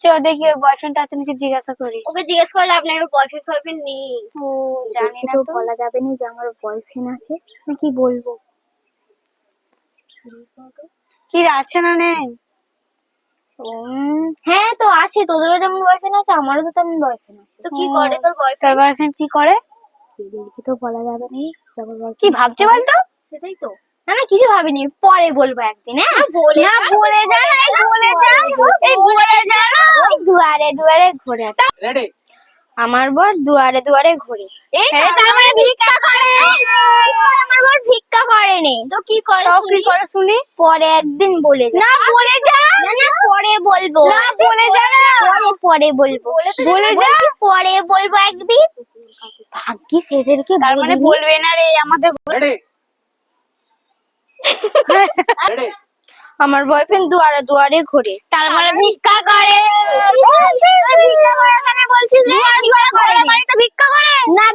চ দেখি ওর বয়ফ্রেন্ড জিজ্ঞাসা করি। ওকে জিজ্ঞেস করলে আপনার বয়ফ্রেন্ড ফয়ফ্রেন্ড নেই। ও জানি না তো বলা যাবে না যে আমার বয়ফ্রেন্ড আছে বলব? কি আছে না নেই? হ্যাঁ তো আছে তোদেরও যেমন বয়ফ্রেন্ড আছে আমারও তো তেমন বয়ফ্রেন্ড আছে। তো কি করে তোর তোর বয়ফ্রেন্ড বয়ফ্রেন্ড কি করে? এদেরকে তো বলা যাবে না কি ভাবছে বলতো? সেটাই তো। না না কিছু ভাবিনি পরে বলব একদিন হ্যাঁ? বলে না বলে যা বলে যা এই বলে দুয়ারে দুয়ারে ঘুরে। রেডি আমার বর দুয়ারে দুয়ারে ঘুরে। তার মানে ভিক্ষা করে। আমার বর ভিক্ষা করেনি। তো কি করে তাও কি করে শুনি? পরে একদিন বলে যা না বলে যা। না না পরে বলব। না বলে যা। না পরে পরে বলব। বলে যা। পরে বলব একদিন। ভাগ্যিস এদেরকে তার মানে বলবে না রে আমাদের আমার বয়ফ্রেন্ড দুয়ারে দুয়ারে ঘুরে। তার মানে ভিক্ষা করে ভিক্ষা করে। ভিক্ষা করে? না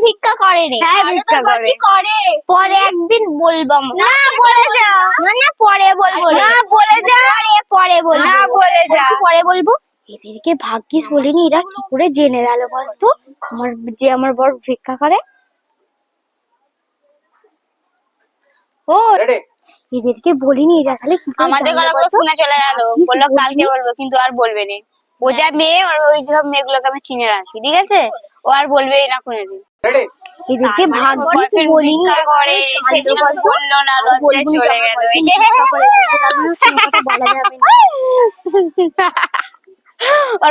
হ্যাঁ ভিক্ষা করে। করে। পরে একদিন বলব না বলে যা। না না পরে বলব। না বলে যা। পরে পরে বলব। না বলে যা। পরে বলব। এদেরকে ভাগ্যিস বলিনি এরা কি করে জেনে গেল বলতো? আমার যে আমার বর ভিক্ষা করে। ও। এদেরকে বলিনি এরা তাহলে কি আমাদের গলা শুনে চলে গেল। বলল। কালকে বলব কিন্তু আর বলবে না। ও যা মেয়ে আর ওই সব মেয়েগুলোকে আমি চিনে রাখি ঠিক আছে? ও আর বলবেই না কোনোদিন। রেডি এদেরকে ভাগ্যিস বলিনি করে বলল না লজ্জায় চলে গেল বলা যাবে না